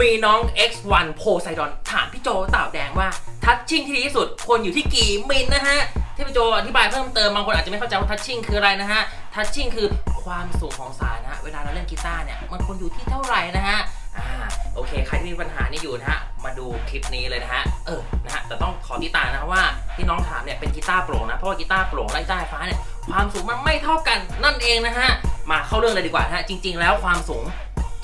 มีน้อง X1 โพไซดอนถามพี่โจเต่าแดงว่า ทัชชิ่งที่ดีที่สุดควรอยู่ที่กี่มิลนะฮะที่พี่โจอธิบายเพิ่มเติมบางคนอาจจะไม่เข้าใจว่าทัชชิ่งคืออะไรนะฮะทัชชิ่งคือความสูงของสายนะฮะเวลาเราเล่นกีตาร์เนี่ยมันควรอยู่ที่เท่าไหร่นะฮะอ่าโอเคใครที่มีปัญหานี่อยู่นะฮะมาดูคลิปนี้เลยนะฮะเออนะฮะแต่ต้องขอที่ตานะว่าที่น้องถามเนี่ยเป็นกีตาร์โปร่งนะเพราะว่ากีตาร์โปร่งและกีตาร์ไฟฟ้าเนี่ยความสูงมันไม่เท่ากันนั่นเองนะฮะมาเข้าเรื่องเลยดีกว่านะฮะจริง ๆ แล้วความสูง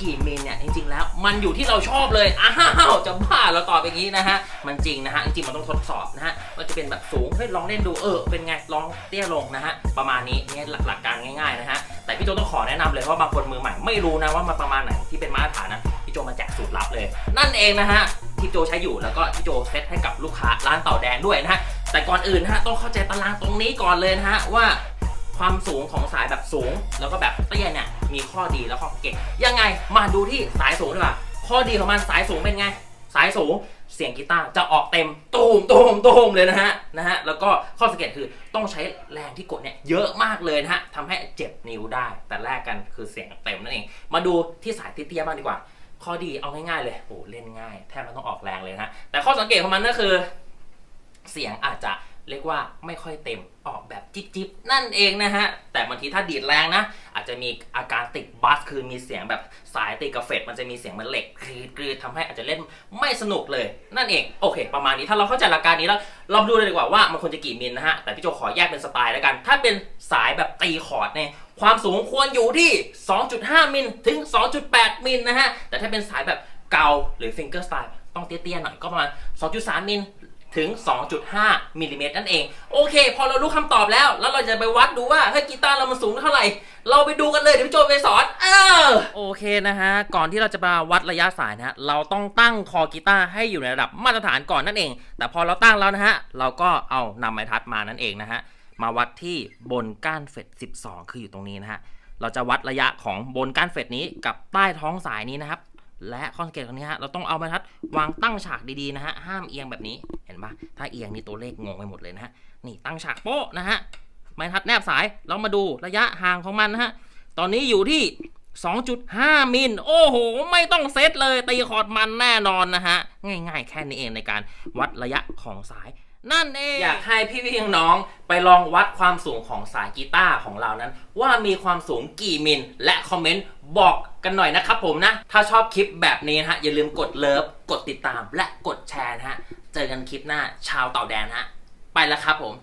กี่มิลเนี่ยจริงๆ แล้วมันอยู่ที่เราชอบเลยอ้าวจะบ้าเราตอบอย่างนี้นะฮะมันจริงนะฮะจริงๆมันต้องทดสอบนะฮะว่าจะเป็นแบบสูงเฮ้ยลองเล่นดูเออเป็นไงลองเตี้ยลงนะฮะประมาณนี้นี่หลักการง่ายๆนะฮะแต่พี่โจต้องขอแนะนำเลยเพราบางคนมือใหม่ไม่รู้นะว่ามันประมาณไหนที่เป็นมาตรฐานนะพี่โจมาแจกสูตรลับเลย นั่นเองนะฮะที่โจใช้อยู่แล้วก็พี่โจเซตให้กับลูกค้าร้านเต่าแดงด้วยนะฮะแต่ก่อนอื่นนะฮะต้องเข้าใจตารางตรงนี้ก่อนเลยนะฮะว่าความสูงของสายแบบสูงแล้วก็แบบเตี้ยเนี่ย มีข้อดีและข้อเก่งยังไงมาดูที่สายสูงดีกว่าข้อดีของมันสายสูงเป็นไง สายสูงเสียงกีตาร์จะออกเต็มตูมตูมตูมเลยนะฮะนะฮะแล้วก็ข้อสังเกตคือต้องใช้แรงที่กดเนี่ยเยอะมากเลยนะฮะทำให้เจ็บนิ้วได้ แต่แรกกันคือเสียงเต็มนั่นเอง มาดูที่สายเตี้ยบ้างดีกว่า ข้อดีเอาง่ายๆเลยโอ้เล่นง่าย แทบไม่ต้องออกแรงเลยนะฮะแต่ข้อสังเกตของมันก็คือ เสียงอาจจะ เรียกว่าไม่ค่อยเต็มออกแบบจิ๊บจิบๆนั่นเองนะฮะ แต่บางทีถ้าดีดแรงนะ อาจจะมีอาการติดบัสคือมีเสียงแบบสายติดกับเฟดมันจะมีเสียงมันเหล็กกรีดกรีดทำให้อาจจะเล่นไม่สนุกเลย นั่นเองโอเค ประมาณนี้ถ้าเราเข้าใจหลักการนี้แล้วเรามาดูเลยดีกว่าว่ามันควรจะกี่มิลนะฮะแต่พี่โจขอแยกเป็นสไตล์แล้วกัน ถ้าเป็นสายแบบตีคอร์ดเนี่ยความสูงควรอยู่ที่ 2.5 มิลถึง 2.8 มิลนะฮะแต่ถ้าเป็นสายแบบเกาหรือฟิงเกอร์สไตล์ต้องเตี้ยๆหน่อยก็ประมาณ 2.3 มิล ถึง 2.5มิลลิเมตรนั่นเอง โอเค พอเรารู้คำตอบแล้ว แล้วเราจะไปวัดดูว่าเฮ้ยกีตาร์เรามันสูงเท่าไหร่ เราไปดูกันเลย เดี๋ยวพี่โจไปสอนเออโอเคนะฮะ ก่อนที่เราจะมาวัดระยะสายนะฮะ เราต้องตั้งคอกีตาร์ให้อยู่ในระดับมาตรฐานก่อนนั่นเอง แต่พอเราตั้งแล้วนะฮะ เราก็เอานำไม้ทัดมานั่นเองนะฮะ มาวัดที่บนก้านเฟด12 คืออยู่ตรงนี้นะฮะ เราจะวัดระยะของบนก้านเฟดนี้กับใต้ท้องสายนี้นะครับ และข้อสังเกตตรงนี้ฮะ เราต้องเอาไม้ทัดวางตั้งฉากดีๆนะฮะ ห้ามเอียงแบบนี้ ห็นปะถ้าเอียงนี่ตัวเลขงงไปหมดเลยนะฮะ นี่ตั้งฉากโป๊ะนะฮะ ไม้ทัดแนบสาย เรามาดูระยะห่างของมันนะฮะ ตอนนี้อยู่ที่ 2.5 มิล โอ้โห ไม่ต้องเซตเลย ตีคอร์ดมันแน่นอนนะฮะ ง่าย ๆ แค่นี้เองในการวัดระยะของสายนั่นเอง อยากให้พี่พี่น้องไปลองวัดความสูงของสายกีตาร์ของเรานั้น ว่ามีความสูงกี่มิล และคอมเมนต์บอกกันหน่อยนะครับผมนะ ถ้าชอบคลิปแบบนี้นะฮะ อย่าลืมกดเลิฟ กดติดตามและกดแชร์นะฮะ เจอกันคลิปหน้าชาวเต่าแดนฮะ ไปแล้วครับผม